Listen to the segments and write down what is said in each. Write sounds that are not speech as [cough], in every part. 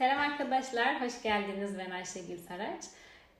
Selam arkadaşlar, hoş geldiniz. Ben Ayşegül Saraç.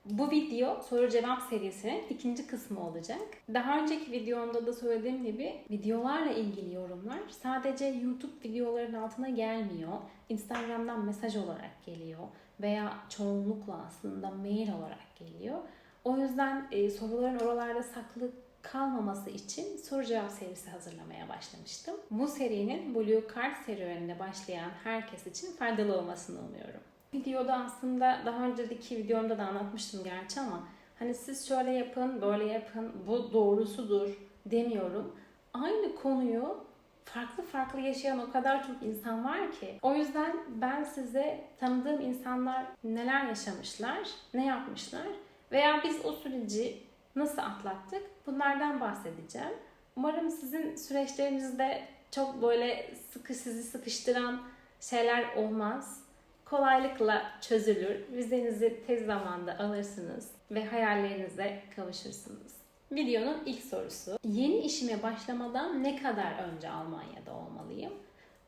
Bu video soru cevap serisinin ikinci kısmı olacak. Daha önceki videomda da söylediğim gibi videolarla ilgili yorumlar sadece YouTube videoların altına gelmiyor. Instagram'dan mesaj olarak geliyor veya çoğunlukla aslında mail olarak geliyor. O yüzden e, soruların oralarda saklı kalmaması için soru cevap serisi hazırlamaya başlamıştım. Bu serinin Blue Card serüvenine başlayan herkes için faydalı olmasını umuyorum. Videoda aslında daha önceki videomda da anlatmıştım gerçi ama hani siz şöyle yapın, böyle yapın, bu doğrusudur demiyorum. Aynı konuyu farklı farklı yaşayan o kadar çok insan var ki. O yüzden ben size tanıdığım insanlar neler yaşamışlar, ne yapmışlar veya biz o süreci nasıl atlattık bunlardan bahsedeceğim. Umarım sizin süreçlerinizde çok böyle sıkı sizi sıkıştıran şeyler olmaz. Kolaylıkla çözülür. Vizenizi tez zamanda alırsınız ve hayallerinize kavuşursunuz. Videonun ilk sorusu. Yeni işime başlamadan ne kadar önce Almanya'da olmalıyım?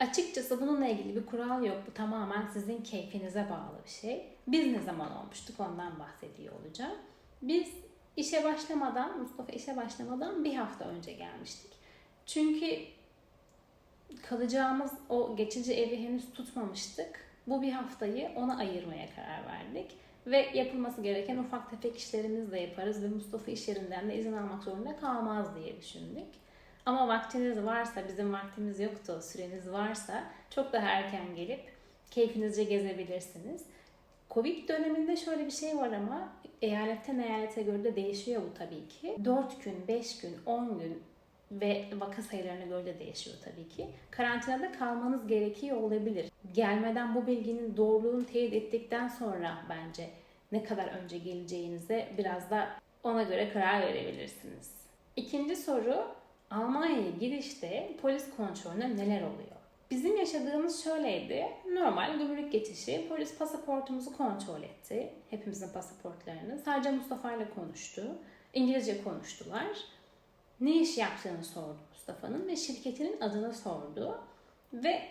Açıkçası bununla ilgili bir kural yok. Bu tamamen sizin keyfinize bağlı bir şey. Biz ne zaman olmuştuk ondan bahsediyor olacağım. Biz işe başlamadan, Mustafa işe başlamadan bir hafta önce gelmiştik. Çünkü kalacağımız o geçici evi henüz tutmamıştık. Bu bir haftayı ona ayırmaya karar verdik. Ve yapılması gereken ufak tefek işlerimizi de yaparız ve Mustafa iş yerinden de izin almak zorunda kalmaz diye düşündük. Ama vaktiniz varsa, bizim vaktimiz yoktu, süreniz varsa çok daha erken gelip keyfinizce gezebilirsiniz. Covid döneminde şöyle bir şey var ama eyaletten eyalete göre de değişiyor bu tabii ki. 4 gün, 5 gün, 10 gün ve vaka sayılarına göre de değişiyor tabii ki. Karantinada kalmanız gerekiyor olabilir. Gelmeden bu bilginin doğruluğunu teyit ettikten sonra bence ne kadar önce geleceğinize biraz da ona göre karar verebilirsiniz. İkinci soru, Almanya'ya girişte polis kontrolüne neler oluyor? Bizim yaşadığımız şöyleydi. Normal gümrük geçişi. Polis pasaportumuzu kontrol etti. Hepimizin pasaportlarını. Sadece Mustafa ile konuştu. İngilizce konuştular. Ne iş yaptığını sordu Mustafa'nın ve şirketinin adını sordu. Ve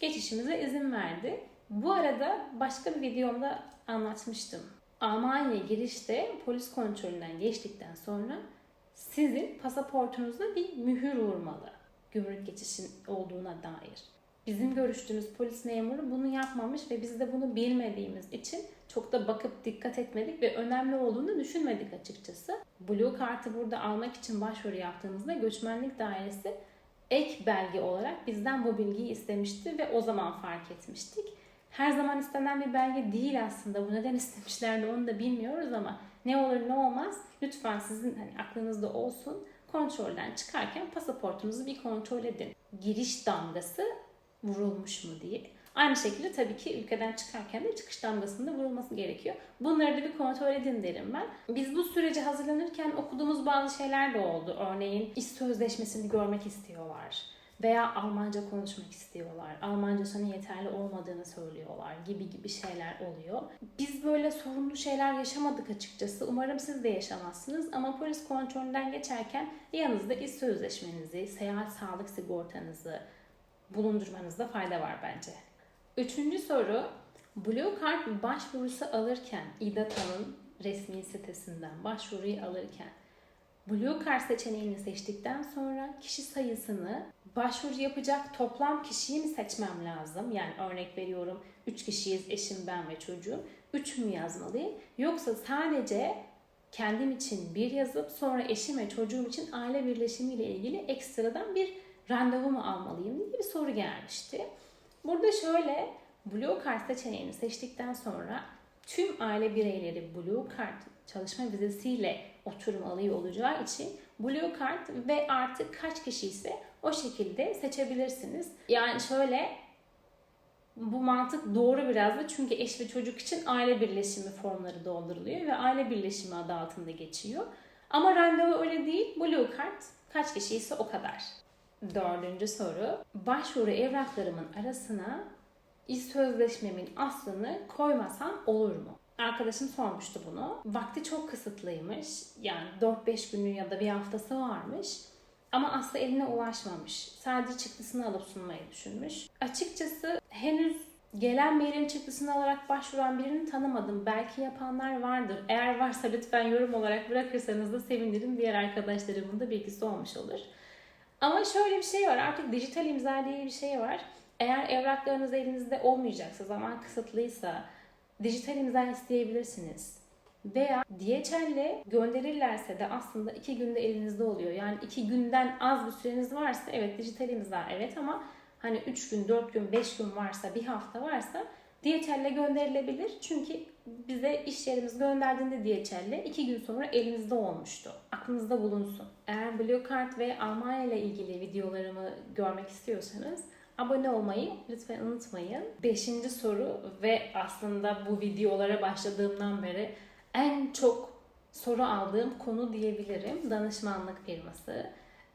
geçişimize izin verdi. Bu arada başka bir videomda anlatmıştım. Almanya'ya girişte polis kontrolünden geçtikten sonra sizin pasaportunuzda bir mühür vurmalı. Gümrük geçişin olduğuna dair. Bizim görüştüğümüz polis memuru bunu yapmamış ve biz de bunu bilmediğimiz için çok da bakıp dikkat etmedik ve önemli olduğunu düşünmedik açıkçası. Blue kartı burada almak için başvuru yaptığımızda göçmenlik dairesi ek belge olarak bizden bu bilgiyi istemişti ve o zaman fark etmiştik. Her zaman istenen bir belge değil aslında. Bu neden [laughs] istemişlerdi onu da bilmiyoruz ama ne olur ne olmaz lütfen sizin hani aklınızda olsun kontrolden çıkarken pasaportunuzu bir kontrol edin. Giriş damgası vurulmuş mu diye. Aynı şekilde tabii ki ülkeden çıkarken de çıkış damgasında vurulması gerekiyor. Bunları da bir kontrol edin derim ben. Biz bu süreci hazırlanırken okuduğumuz bazı şeyler de oldu. Örneğin iş sözleşmesini görmek istiyorlar veya Almanca konuşmak istiyorlar. Almancasının yeterli olmadığını söylüyorlar gibi gibi şeyler oluyor. Biz böyle sorunlu şeyler yaşamadık açıkçası. Umarım siz de yaşamazsınız ama polis kontrolünden geçerken yanınızda iş sözleşmenizi, seyahat sağlık sigortanızı, bulundurmanızda fayda var bence. Üçüncü soru, Blue Card başvurusu alırken İDATA'nın resmi sitesinden başvuruyu alırken Blue Card seçeneğini seçtikten sonra kişi sayısını başvuru yapacak toplam kişiyi mi seçmem lazım? Yani örnek veriyorum 3 kişiyiz eşim ben ve çocuğum. 3 mü yazmalıyım? Yoksa sadece kendim için bir yazıp sonra eşim ve çocuğum için aile birleşimiyle ilgili ekstradan bir randevu mu almalıyım soru gelmişti. Burada şöyle Blue Card seçeneğini seçtikten sonra tüm aile bireyleri Blue Card çalışma vizesiyle oturum alıyor olacağı için Blue Card ve artık kaç kişi ise o şekilde seçebilirsiniz. Yani şöyle bu mantık doğru biraz da çünkü eş ve çocuk için aile birleşimi formları dolduruluyor ve aile birleşimi adı altında geçiyor. Ama randevu öyle değil. Blue Card kaç kişi ise o kadar. Dördüncü soru. Başvuru evraklarımın arasına iş sözleşmemin aslını koymasam olur mu? Arkadaşım sormuştu bunu. Vakti çok kısıtlıymış. Yani 4-5 günü ya da bir haftası varmış. Ama aslı eline ulaşmamış. Sadece çıktısını alıp sunmayı düşünmüş. Açıkçası henüz Gelen mailin çıktısını alarak başvuran birini tanımadım. Belki yapanlar vardır. Eğer varsa lütfen yorum olarak bırakırsanız da sevinirim. Diğer arkadaşlarımın da bilgisi olmuş olur. Ama şöyle bir şey var. Artık dijital imza diye bir şey var. Eğer evraklarınız elinizde olmayacaksa, zaman kısıtlıysa dijital imza isteyebilirsiniz. Veya DHL'le gönderirlerse de aslında iki günde elinizde oluyor. Yani iki günden az bir süreniz varsa evet dijital imza evet ama hani 3 gün, 4 gün, 5 gün varsa, bir hafta varsa DHL'le gönderilebilir. Çünkü bize iş yerimiz gönderdiğinde DHL'le 2 gün sonra elinizde olmuştu. Aklınızda bulunsun. Eğer Blue Card ve Almanya ile ilgili videolarımı görmek istiyorsanız abone olmayı lütfen unutmayın. Beşinci soru ve aslında bu videolara başladığımdan beri en çok soru aldığım konu diyebilirim. Danışmanlık firması.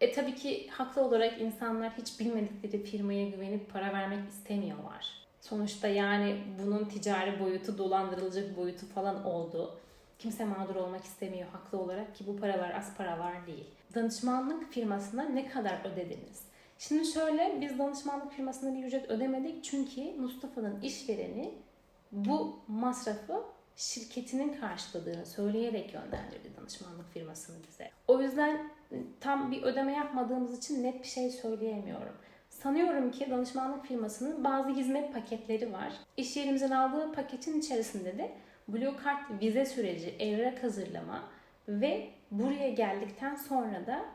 E tabii ki haklı olarak insanlar hiç bilmedikleri firmaya güvenip para vermek istemiyorlar. Sonuçta yani bunun ticari boyutu, dolandırılacak boyutu falan oldu. Kimse mağdur olmak istemiyor haklı olarak ki bu paralar az paralar değil. Danışmanlık firmasına ne kadar ödediniz? Şimdi şöyle biz danışmanlık firmasına bir ücret ödemedik çünkü Mustafa'nın işvereni bu masrafı şirketinin karşıladığını söyleyerek yönlendirdi danışmanlık firmasını bize. O yüzden tam bir ödeme yapmadığımız için net bir şey söyleyemiyorum. Sanıyorum ki danışmanlık firmasının bazı hizmet paketleri var. İş yerimizin aldığı paketin içerisinde de Blue Card vize süreci, evrak hazırlama ve buraya geldikten sonra da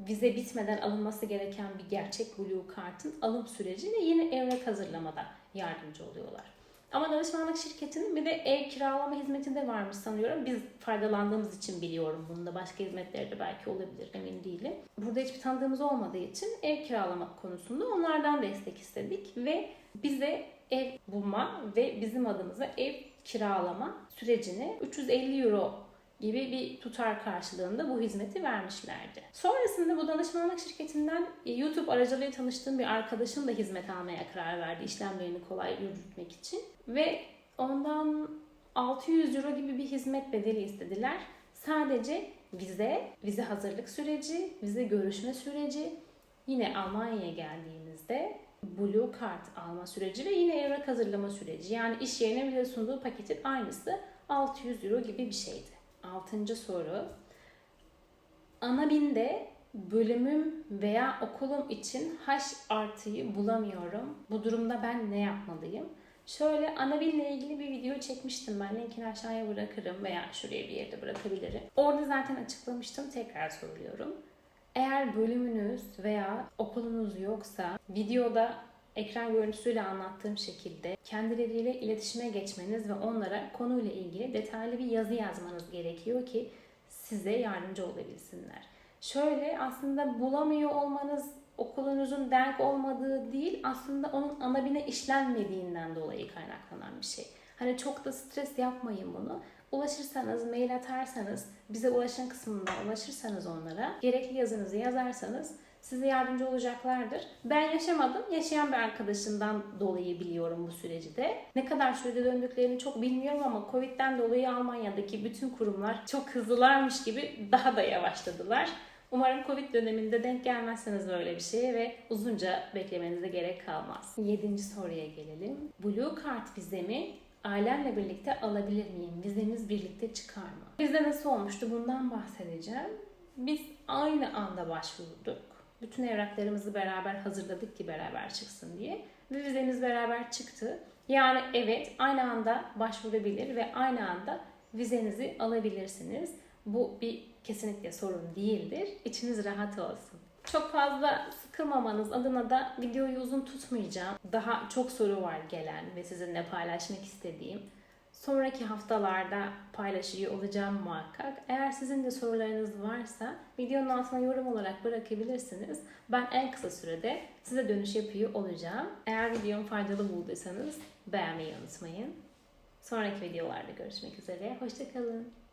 vize bitmeden alınması gereken bir gerçek Blue Card'ın alım süreci ve yine evrak hazırlamada yardımcı oluyorlar. Ama danışmanlık şirketinin bir de ev kiralama hizmeti de varmış sanıyorum. Biz faydalandığımız için biliyorum bunu da. Başka hizmetleri de belki olabilir emin değilim. Burada hiçbir tanıdığımız olmadığı için ev kiralama konusunda onlardan destek istedik. Ve bize ev bulma ve bizim adımıza ev kiralama sürecini 350 euro gibi bir tutar karşılığında bu hizmeti vermişlerdi. Sonrasında bu danışmanlık şirketinden e, YouTube aracılığıyla tanıştığım bir arkadaşım da hizmet almaya karar verdi işlemlerini kolay yürütmek için. Ve ondan 600 euro gibi bir hizmet bedeli istediler. Sadece vize, vize hazırlık süreci, vize görüşme süreci, yine Almanya'ya geldiğimizde Blue Card alma süreci ve yine evrak hazırlama süreci. Yani iş yerine bize sunduğu paketin aynısı 600 euro gibi bir şeydi. Altıncı soru. Anabinde bölümüm veya okulum için H artıyı bulamıyorum. Bu durumda ben ne yapmalıyım? Şöyle Anabin'le ilgili bir video çekmiştim ben. Linkini aşağıya bırakırım veya şuraya bir yerde bırakabilirim. Orada zaten açıklamıştım. Tekrar söylüyorum. Eğer bölümünüz veya okulunuz yoksa videoda ekran görüntüsüyle anlattığım şekilde kendileriyle iletişime geçmeniz ve onlara konuyla ilgili detaylı bir yazı yazmanız gerekiyor ki size yardımcı olabilsinler. Şöyle aslında bulamıyor olmanız okulunuzun denk olmadığı değil aslında onun anabine işlenmediğinden dolayı kaynaklanan bir şey. Hani çok da stres yapmayın bunu. Ulaşırsanız, mail atarsanız, bize ulaşın kısmında ulaşırsanız onlara, gerekli yazınızı yazarsanız size yardımcı olacaklardır. Ben yaşamadım. Yaşayan bir arkadaşından dolayı biliyorum bu süreci de. Ne kadar sürede döndüklerini çok bilmiyorum ama Covid'den dolayı Almanya'daki bütün kurumlar çok hızlılarmış gibi daha da yavaşladılar. Umarım Covid döneminde denk gelmezseniz böyle bir şeye ve uzunca beklemenize gerek kalmaz. Yedinci soruya gelelim. Blue Card vizemi ailemle birlikte alabilir miyim? Vizemiz birlikte çıkar mı? Bizde nasıl olmuştu bundan bahsedeceğim. Biz aynı anda başvurduk. Bütün evraklarımızı beraber hazırladık ki beraber çıksın diye. Ve vizemiz beraber çıktı. Yani evet aynı anda başvurabilir ve aynı anda vizenizi alabilirsiniz. Bu bir kesinlikle sorun değildir. İçiniz rahat olsun. Çok fazla sıkılmamanız adına da videoyu uzun tutmayacağım. Daha çok soru var gelen ve sizinle paylaşmak istediğim. Sonraki haftalarda paylaşıyor olacağım muhakkak. Eğer sizin de sorularınız varsa videonun altına yorum olarak bırakabilirsiniz. Ben en kısa sürede size dönüş yapıyor olacağım. Eğer videomu faydalı bulduysanız beğenmeyi unutmayın. Sonraki videolarda görüşmek üzere. Hoşçakalın.